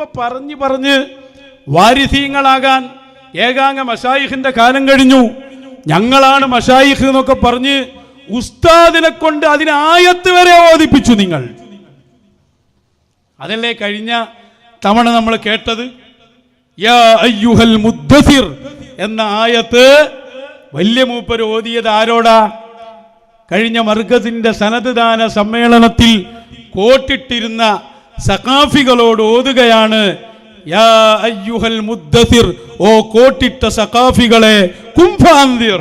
ഇപ്പൊ പറഞ്ഞു പറഞ്ഞ് വാരിസീങ്ങളാകാൻ ഏകാംഗ മഷായിഖിന്റെ കാലം കഴിഞ്ഞു. ഞങ്ങളാണ് മഷായിഖ് എന്നൊക്കെ പറഞ്ഞ് ഉസ്താദിനെ കൊണ്ട് അതിനായത്ത് വരെ ഓദിപ്പിച്ചു നിങ്ങൾ. അതല്ലേ കഴിഞ്ഞ തവണ നമ്മൾ കേട്ടത്? മുദ്ദസിർ എന്ന ആയത്ത് വലിയ മൂപ്പർ ഓതിയത് ആരോടാ? കഴിഞ്ഞ മർഗത്തിന്റെ സനദ്ദാന സമ്മേളനത്തിൽ കോട്ടിട്ടിരുന്ന സഖാഫികളോട് ഓതുകയാണ് യാ അയ്യുഹൽ മുദ്ദസിർ ഓ കോട്ടിട്ട സഖാഫികളെ കുംഫാന്തിർ.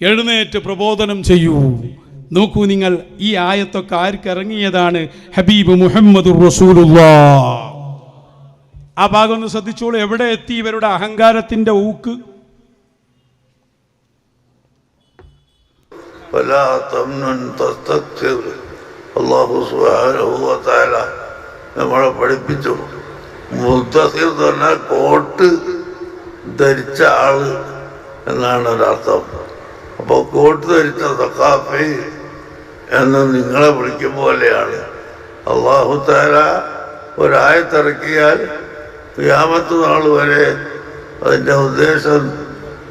എഴുന്നേറ്റ് പ്രബോധനം ചെയ്യൂ. നോക്കൂ നിങ്ങൾ ഈ ആയത്തൊക്കെ ആർക്കിറങ്ങിയതാണ് ഹബീബ് മുഹമ്മദ് ആ ഭാഗം ഒന്ന് ശ്രദ്ധിച്ചോളൂ എവിടെ എത്തി ഇവരുടെ അഹങ്കാരത്തിന്റെ ഊക്ക്? ഫലാ തംനൻ തസ്തഗ്ഫിർ അള്ളാഹു വ നമ്മളെ പഠിപ്പിച്ചു. എന്ന് പറഞ്ഞാൽ കോട്ട് ധരിച്ച ആൾ എന്നാണ് ഒരർത്ഥം അപ്പോൾ കോട്ട് ധരിച്ച സഖാഫി എന്ന് നിങ്ങളെ വിളിക്കും പോലെയാണ്. അള്ളാഹു താര ഒരായത്തിറക്കിയാൽ യാമത്ത് നാൾ വരെ അതിന്റെ ഉദ്ദേശം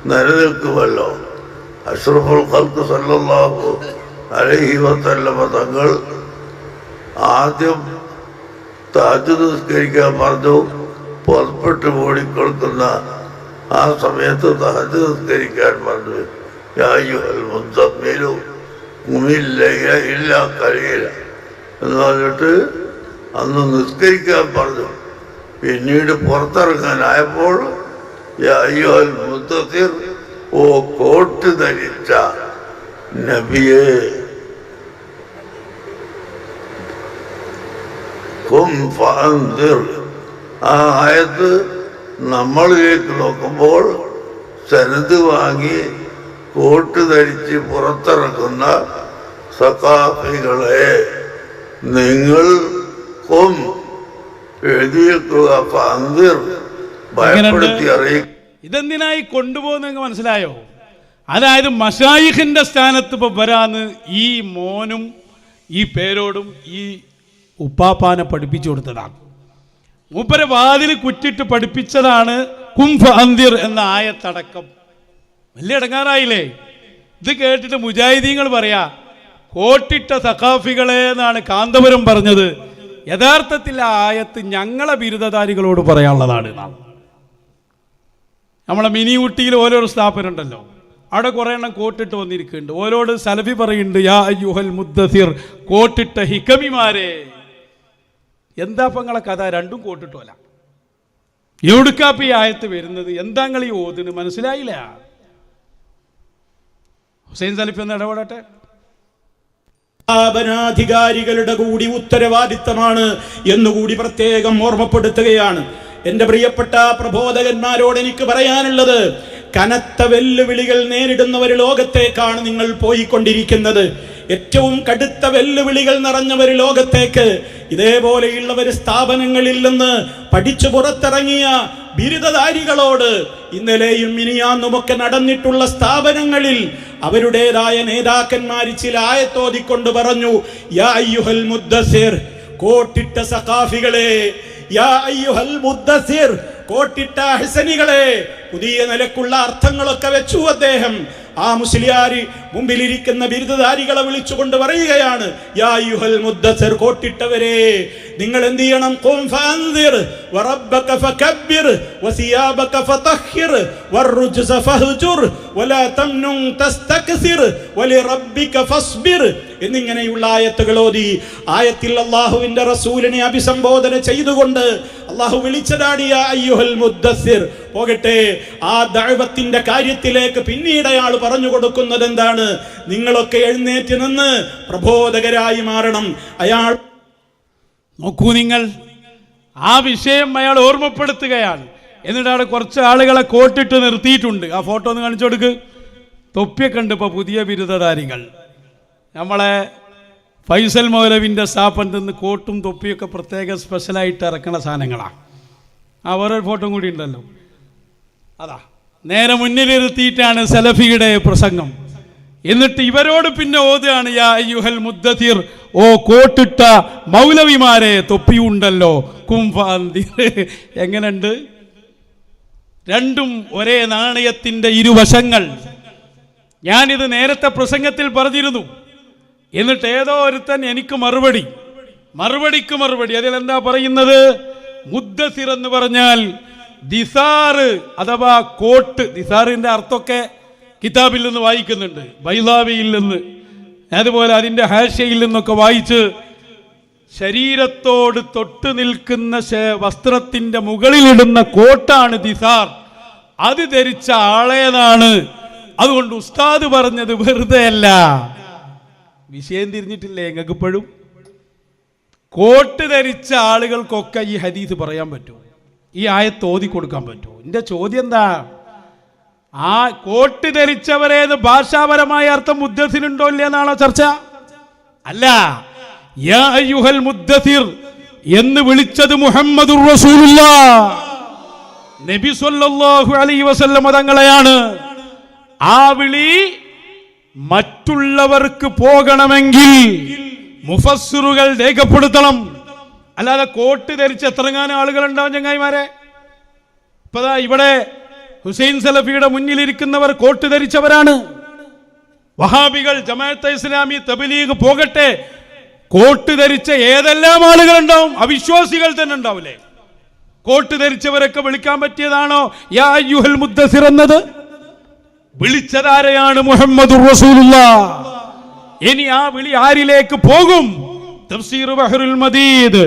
നിലനിൽക്കുമല്ലോ. അഷ്റഫുൽ ഖൽക്ക് സല്ലല്ലാഹു അലൈഹി വസല്ലമ തങ്ങൾ ആദ്യം താജ് നിസ്കരിക്കാൻ പറഞ്ഞു. പുറപ്പെട്ട് ഓടിക്കൊടുക്കുന്ന ആ സമയത്ത് താജ് നിസ്കരിക്കാൻ പറഞ്ഞു. ഇല്ല കഴിയില്ല എന്ന് പറഞ്ഞിട്ട് അന്ന് നിസ്കരിക്കാൻ പറഞ്ഞു. പിന്നീട് പുറത്തിറങ്ങാനായപ്പോൾ ഓ കോട്ട് ധരിച്ച നബിയെ കും ഫഅൻദിർ ആ ആയത്ത് നമ്മളിലേക്ക് നോക്കുമ്പോൾ സനത് വാങ്ങി കോട്ട് ധരിച്ച് പുറത്തിറക്കുന്ന സഖാഫികളെ നിങ്ങൾ കൊം എഴുതിയേക്കുക ഫഅൻദിർ ഭയപ്പെടുത്തി അറിയിക്കുക ഇതെന്തിനായി കൊണ്ടുപോകുന്ന മനസ്സിലായോ? അതായത് മഷായിഖിന്റെ സ്ഥാനത്ത് ഇപ്പൊ വരാന്ന് ഈ മോനും ഈ പേരോടും ഈ ഉപ്പാപ്പാനെ പഠിപ്പിച്ചു കൊടുത്തതാണ്. മൂപ്പരെ വാതിൽ കുറ്റിട്ട് പഠിപ്പിച്ചതാണ് കുംഭ അന്തിർ എന്ന ആയത്തടക്കം. വലിയ ഇടങ്ങാറായില്ലേ? ഇത് കേട്ടിട്ട് മുജാഹിദീങ്ങൾ പറയാ കോട്ടിട്ട സഖാഫികളെ എന്നാണ് കാന്തപുരം പറഞ്ഞത്. യഥാർത്ഥത്തിൽ ആ ആയത്ത് ഞങ്ങളെ ബിരുദധാരികളോട് പറയാനുള്ളതാണ് നാം നമ്മളെ മിനി ഊട്ടിയിൽ ഓരോരോ സ്ഥാപനമുണ്ടല്ലോ. അവിടെ കുറേ എണ്ണം കോട്ടിട്ട് വന്നിരിക്കുന്നുണ്ട്. ഓരോട് സലഫി പറയുന്നുണ്ട് യാ യുഹൽ മുദ്ദസിർ കോട്ടിട്ട ഹിക്കമിമാരെ എന്താ കഥ? രണ്ടും കോട്ടിട്ടോല. എവിടുക്കാപ്പ ഈ ആയത്ത് വരുന്നത്? എന്താ നിങ്ങൾ ഈ ഓതിന്? മനസ്സിലായില്ല. ഹുസൈൻ സലിഫ് ഒന്ന് ഇടപെടട്ടെ. സ്ഥാപനാധികാരികളുടെ കൂടി ഉത്തരവാദിത്തമാണ് എന്നുകൂടി പ്രത്യേകം ഓർമ്മപ്പെടുത്തുകയാണ്. എന്റെ പ്രിയപ്പെട്ട പ്രബോധകന്മാരോട് എനിക്ക് പറയാനുള്ളത് കനത്ത വെല്ലുവിളികൾ നേരിടുന്ന ഒരു ലോകത്തേക്കാണ് നിങ്ങൾ പോയിക്കൊണ്ടിരിക്കുന്നത്. ഏറ്റവും കടുത്ത വെല്ലുവിളികൾ നിറഞ്ഞവർ ലോകത്തേക്ക്. ഇതേപോലെയുള്ളവർ സ്ഥാപനങ്ങളിൽ നിന്ന് പഠിച്ചു പുറത്തിറങ്ങിയ ബിരുദധാരികളോട് ഇന്നലെയും ഇനിയാന്നുമൊക്കെ നടന്നിട്ടുള്ള സ്ഥാപനങ്ങളിൽ അവരുടേതായ നേതാക്കന്മാർ ചില ആയത്തോതിക്കൊണ്ട് പറഞ്ഞു യാ മുദ്ദസിർ കോട്ടിട്ട സഖാഫികളെ യാ മുദ്ദസിർ കോട്ടിട്ട ഹസനികളെ പുതിയ നിലക്കുള്ള അർത്ഥങ്ങളൊക്കെ വെച്ചു അദ്ദേഹം. ആ മുസ്ലിയാരി മുമ്പിലിരിക്കുന്ന ബിരുദധാരികളെ വിളിച്ചുകൊണ്ട് പറയുകയാണ് യാ മുദ്ദസർ കോട്ടിട്ടവരെ നിങ്ങൾ എന്ത് ചെയ്യണം ഖും വറബ്ബക വലാ തസ്തക്സിർ. ഫസ്ബിർ. എന്നിങ്ങനെയുള്ള ആയത്തുകൾ ഓതി. ആയത്തിൽ അള്ളാഹുവിന്റെ റസൂലിനെ അഭിസംബോധന ചെയ്തുകൊണ്ട് അള്ളാഹു വിളിച്ചതാടിയ അയ്യുഹൽ മുദ്ദസിർ പോകട്ടെ ആ ദൈവത്തിന്റെ കാര്യത്തിലേക്ക് പിന്നീട് അയാൾ പറഞ്ഞു കൊടുക്കുന്നത് എന്താണ് നിങ്ങളൊക്കെ എഴുന്നേറ്റ് നിന്ന് പ്രബോധകരായി മാറണം. അയാൾ നോക്കൂ നിങ്ങൾ. ആ വിഷയം അയാൾ ഓർമ്മപ്പെടുത്തുകയാണ്. എന്നിട്ട് അവിടെ കുറച്ച് ആളുകളെ കോട്ടിട്ട് നിർത്തിയിട്ടുണ്ട്. ആ ഫോട്ടോ ഒന്ന് കാണിച്ചു കൊടുക്ക്. തൊപ്പിയൊക്കെ ഉണ്ട് ഇപ്പോൾ പുതിയ ബിരുദധാരികൾ. നമ്മളെ ഫൈസൽ മൗലവിന്റെ സ്ഥാപനത്തിൽ നിന്ന് കോട്ടും തൊപ്പിയൊക്കെ പ്രത്യേക സ്പെഷ്യലായിട്ട് ഇറക്കുന്ന സാധനങ്ങളാണ് ആ വേറൊരു ഫോട്ടോ കൂടി ഉണ്ടല്ലോ. അതാ. നേരെ മുന്നിലിരുത്തിയിട്ടാണ് സെലഫിയുടെ പ്രസംഗം. എന്നിട്ട് ഇവരോട് പിന്നെ ഓതുകയാണ് യാ മുദ്ദതിർ ഓ കോട്ടിട്ട മൗലവിമാരെ തൊപ്പിയുണ്ടല്ലോ കുംഫാന്തി എങ്ങനെയുണ്ട്? രണ്ടും ഒരേ നാണയത്തിന്റെ ഇരുവശങ്ങൾ. ഞാനിത് നേരത്തെ പ്രസംഗത്തിൽ പറഞ്ഞിരുന്നു. എന്നിട്ട് ഏതോ ഒരുത്തൻ എനിക്ക് മറുപടി മറുപടിക്ക് മറുപടി. അതിൽ എന്താ പറയുന്നത്? മുദ്ദസിർ എന്ന് പറഞ്ഞാൽ ദിസാറ് അഥവാ കോട്ട്. ദിസാറിന്റെ അർത്ഥമൊക്കെ കിതാബിൽ നിന്ന് വായിക്കുന്നുണ്ട് ബൈലാവിയിൽ നിന്ന്. അതുപോലെ അതിന്റെ ഹാഷയിൽ നിന്നൊക്കെ വായിച്ച് ശരീരത്തോട് തൊട്ട് നിൽക്കുന്ന വസ്ത്രത്തിന്റെ മുകളിലിടുന്ന കോട്ടാണ് ദിസാർ അത് ധരിച്ച ആളേതാണ്. അതുകൊണ്ട് ഉസ്താദ് പറഞ്ഞത് വെറുതെ അല്ല വിഷയം തിരിഞ്ഞിട്ടില്ലേ നിങ്ങൾക്ക് ഇപ്പോഴും കോട്ട് ധരിച്ച ആളുകൾക്കൊക്കെ ഈ ഹദീസ് പറയാൻ പറ്റൂ. ഈ ആയത്ത് ഓതി കൊടുക്കാൻ പറ്റൂ. എന്റെ ചോദ്യം എന്താ? ആ കോട്ട് ധരിച്ചവരേത് ഭാഷാപരമായ അർത്ഥം മുദ്ദസിനുണ്ടോ ഇല്ല എന്നാണോ ചർച്ച? അല്ല. യാ അയ്യുഹൽ മുദ്ദസിർ എന്ന് വിളിച്ചത് മുഹമ്മദ് നബി അലൈഹി വസല്ലം തങ്ങളെയാണ്. ആ വിളി മറ്റുള്ളവർക്ക് പോകണമെങ്കിൽ മുഫസ്സിറുകൾ രേഖപ്പെടുത്തണം. അല്ലാതെ കോട്ട് ധരിച്ച് എത്രങ്ങാനും ആളുകൾ ഉണ്ടാവും ചങ്ങായിമാരെ? ഇപ്പതാ ഇവിടെ ഹുസൈൻ സലഫിയുടെ മുന്നിലിരിക്കുന്നവർ കോട്ട് ധരിച്ചവരാണ്. വഹാബികൾ ജമാഅത്തെ ഇസ്ലാമി തബലീഗ് പോകട്ടെ. കോട്ട് ധരിച്ച ഏതെല്ലാം ആളുകൾ ഉണ്ടാവും അവിശ്വാസികൾ തന്നെ ഉണ്ടാവില്ലേ? കോട്ട് ധരിച്ചവരൊക്കെ വിളിക്കാൻ പറ്റിയതാണോ? യാ യുഹൽ മുദ്ദസിർ എന്നത്? വിളിച്ചതാരെയാണ് മുഹമ്മദ് റസൂലുള്ള? ഇനി ആ വിളി ആരിലേക്ക് പോകും? തഫ്സീർ ബഹ്റുൽ മദീദ്.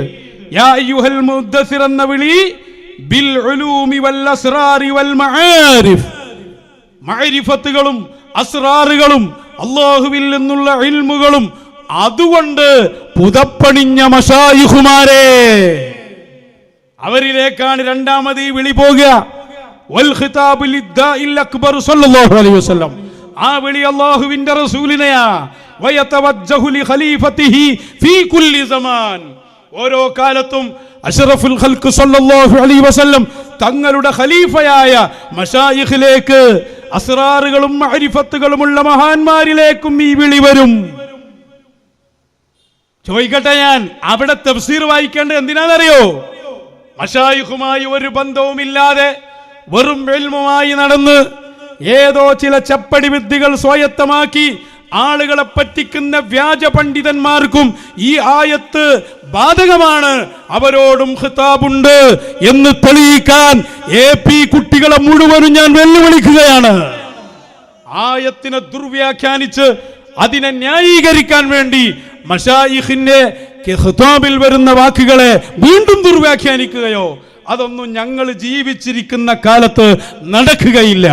യാ യുഹൽ മുദ്ദസിർ എന്ന വിളി മഅരിഫത്തുകളും അസ്റാറുകളും അള്ളാഹുവിൽ നിന്നുള്ള ഇൽമുകളും അതുകൊണ്ട് പുതപ്പണിഞ്ഞ മഷായുഹുമാരെ അവരിലേക്കാണ് രണ്ടാമത് ഈ വിളി പോകുക ആ വിളി അള്ളാഹുവിന്റെ റസൂലിനെയാ. ഖലീഫത്തിഹി ഫീ കുല്ലി സമാൻ. ഓരോ കാലത്തും അഷറഫുൽ ഖൽക്ക് സല്ലല്ലാഹു അലൈഹി വസല്ലം തങ്ങളുടെ ഖലീഫയായ മഷായിഖിലേക്ക് അസ്റാറുകളും അരിഫത്തുകളുമുള്ള മഹാന്മാരിലേക്കും ഈ വിളി വരും. ചോദിക്കട്ടെ ഞാൻ അവിടെ തഫ്സീർ വായിക്കേണ്ടത് എന്തിനാണെന്നറിയോ? മഷായിഖുമായി ഒരു ബന്ധവുമില്ലാതെ വെറും വെൽമുമായി നടന്ന് ഏതോ ചില ചപ്പടി വിദ്യകൾ സ്വായത്തമാക്കി ആളുകളെ പറ്റിക്കുന്ന വ്യാജ പണ്ഡിതന്മാർക്കും ഈ ആയത്ത് ബാധകമാണ്. അവരോടും ഹിതാബുണ്ട് എന്ന് തെളിയിക്കാൻ എ പി കുട്ടികളെ മുഴുവനും ഞാൻ വെല്ലുവിളിക്കുകയാണ്. ആയത്തിനെ ദുർവ്യാഖ്യാനിച്ച് അതിനെ ന്യായീകരിക്കാൻ വേണ്ടി മഷായിഖിന്റെ ഹിതാബിൽ വരുന്ന വാക്കുകളെ വീണ്ടും ദുർവ്യാഖ്യാനിക്കുകയോ അതൊന്നും ഞങ്ങൾ ജീവിച്ചിരിക്കുന്ന കാലത്ത് നടക്കുകയില്ല.